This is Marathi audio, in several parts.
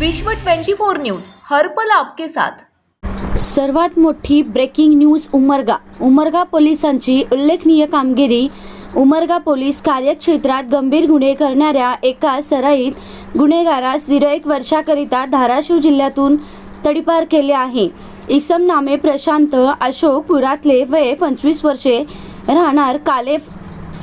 विश्व 24 न्यूज हर्पल आपके साथ. सर्वात मोठी ब्रेकिंग न्यूज उमरगा. उमरगा पोलिसांची उल्लेखनीय कामगिरी. उमरगा पोलीस कार्यक्षेत्रात गंभीर गुन्हे करणाऱ्या एका सराईत गुन्हेगारास झिरो एक वर्षाकरिता धाराशिव जिल्ह्यातून तडीपार केले आहे. इसम नामे प्रशांत अशोक पुरातले वय पंचवीस वर्षे. राहणार काले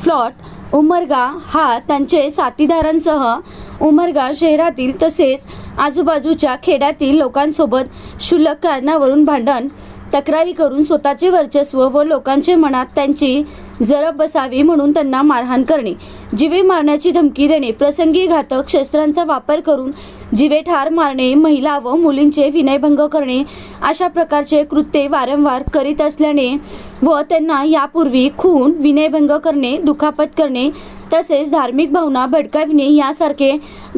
फ्लॉट. उमरगा हा त्यांचे साथीदारांसह उमरगा शहरातील तसेच आजूबाजूच्या खेड्यातील लोकांसोबत क्षुल्लक कारणावरून भांडण तक्रारी करून स्वतःचे वर्चस्व व लोकांचे मनात त्यांची जरब बसावी म्हणून त्यांना मारहाण करणे. जिवे मारण्याची धमकी देणे प्रसंगी घातक शस्त्रांचा वापर करून जिवे ठार मारणे महिला व मुलींचे विनयभंग करणे अशा प्रकारचे कृत्ये वारंवार करीत असल्याने व त्यांना यापूर्वी खून विनयभंग करणे दुखापत करणे तसेच धार्मिक भावना भडकाविणे यासारखे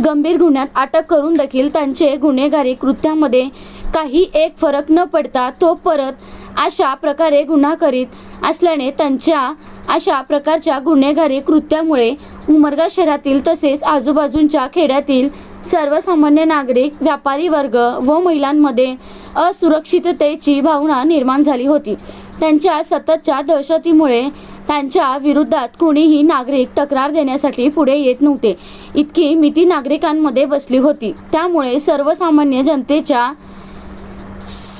गंभीर गुन्ह्यात अटक करून देखील त्यांचे गुन्हेगारी कृत्यामध्ये काही एक फरक न पडता तो परत अशा प्रकारे गुन्हा करीत असल्याने त्यांच्या अशा प्रकारच्या गुन्हेगारी कृत्यामुळे उमरगा शहरातील तसेच आजूबाजूच्या खेड्यातील सर्वसामान्य नागरिक व्यापारी वर्ग व महिलांमध्ये असुरक्षिततेची भावना निर्माण झाली होती. त्यांच्या सततच्या दहशतीमुळे त्यांच्या विरोधात कोणीही नागरिक तक्रार देण्यासाठी पुढे येत नव्हते. इतकी मिती नागरिकांमध्ये बसली होती. त्यामुळे सर्वसामान्य जनतेच्या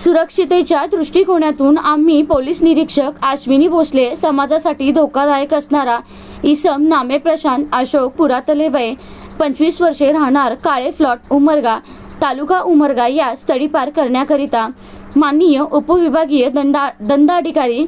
सुरक्षितेच्या दृष्टिकोनातून आम्ही पोलीस निरीक्षक अश्विनी भोसले समाजासाठी धोकादायक असणारा इसम नामे प्रशांत अशोक पुरातले वय पंचवीस वर्षे राहणार काळे फ्लॉट उमरगा तालुका उमरगा यास तडीपार करण्याकरिता माननीय उपविभागीय दंडा दंडाधिकारी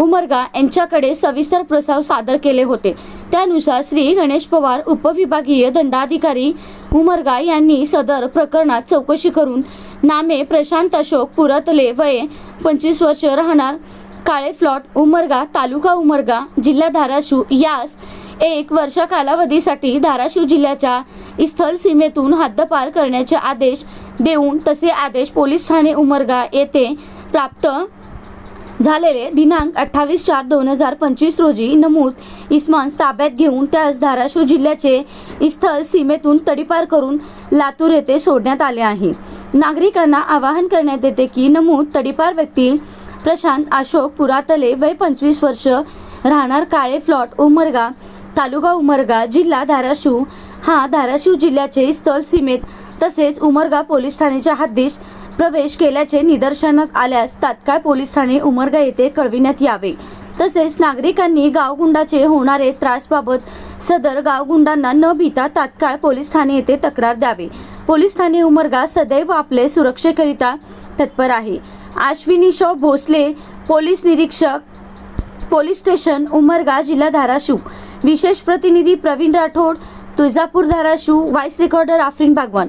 उमरगा यांच्याकडे सविस्तर प्रस्ताव सादर केले होते. त्यानुसार श्री गणेश पवार उपविभागीय दंडाधिकारी उमरगा यांनी सदर प्रकरणात चौकशी करून नामे प्रशांत अशोक पुरतले वय पंचवीस वर्ष राहणार काळे फ्लॉट उमरगा तालुका उमरगा जिल्हा धाराशिव यास एक वर्ष कालावधीसाठी धाराशिव जिल्ह्याच्या स्थल सीमेतून हद्दपार करण्याचे आदेश देऊन तसे आदेश पोलीस ठाणे उमरगा येथे प्राप्त झालेले दिनांक अठ्ठावीस चार दोन हजार पंचवीस रोजी नमूद इस्मान्स ताब्यात घेऊन त्यास धाराशिव जिल्ह्याचे स्थल सीमेतून तडीपार करून लातूर येथे सोडण्यात आले आहे. नागरिकांना आवाहन करण्यात येते की नमूद तडीपार व्यक्ती प्रशांत अशोक पुरातले वय पंचवीस वर्ष राहणार काळे फ्लॉट उमरगा तालुका उमरगा जिल्हा धाराशिव. हा धाराशिव जिल्ह्याचे स्थल सीमेत तसेच उमरगा पोलीस ठाण्याच्या हद्दीत प्रवेश केल्याचे निदर्शनात आल्यास तात्काळ पोलीस ठाणे उमरगा येथे कळविण्यात यावे. तसेच नागरिकांनी गावगुंडाचे होणारे त्रासबाबत सदर गावगुंडांना न भीता तात्काळ पोलीस ठाणे येथे तक्रार द्यावी. पोलीस ठाणे उमरगा सदैव आपले सुरक्षेकरिता तत्पर आहे. आश्विनी शॉ भोसले पोलीस निरीक्षक पोलीस स्टेशन उमरगा जिल्हा धाराशिव. विशेष प्रतिनिधी Pravin Rathod Tuljapur Dharashiv. Voice recorder Afreen Bagwan.